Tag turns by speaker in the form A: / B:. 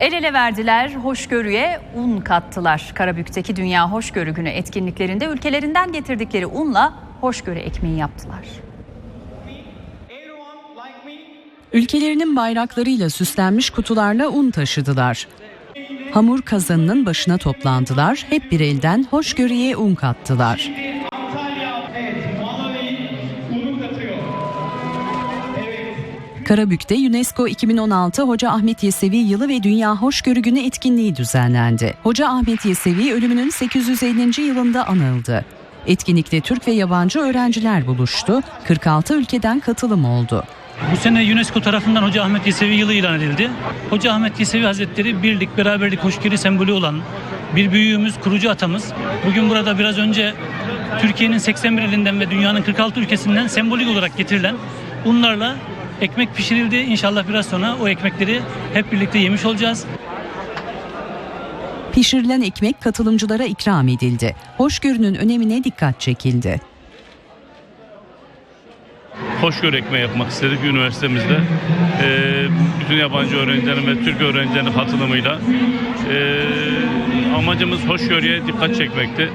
A: El ele verdiler, hoşgörüye un kattılar. Karabük'teki Dünya Hoşgörü Günü etkinliklerinde ülkelerinden getirdikleri unla hoşgörü ekmeği yaptılar.
B: Ülkelerinin bayraklarıyla süslenmiş kutularla un taşıdılar. Hamur kazanının başına toplandılar, hep bir elden hoşgörüye un kattılar. Karabük'te UNESCO 2016 Hoca Ahmet Yesevi Yılı ve Dünya Hoşgörü Günü etkinliği düzenlendi. Hoca Ahmet Yesevi ölümünün 850. yılında anıldı. Etkinlikte Türk ve yabancı öğrenciler buluştu. 46 ülkeden katılım oldu.
C: Bu sene UNESCO tarafından Hoca Ahmet Yesevi yılı ilan edildi. Hoca Ahmet Yesevi Hazretleri birlik, beraberlik, hoşgörü sembolü olan bir büyüğümüz, kurucu atamız. Bugün burada biraz önce Türkiye'nin 81 ilinden ve dünyanın 46 ülkesinden sembolik olarak getirilen unlarla ekmek pişirildi. İnşallah biraz sonra o ekmekleri hep birlikte yemiş olacağız.
B: Pişirilen ekmek katılımcılara ikram edildi. Hoşgörünün önemine dikkat çekildi.
D: hoşgörü ekmeği yapmak istedik üniversitemizde. Ee, bütün yabancı öğrencilerin ve Türk öğrencilerin katılımıyla. Ee, amacımız hoşgörüye dikkat çekmekti.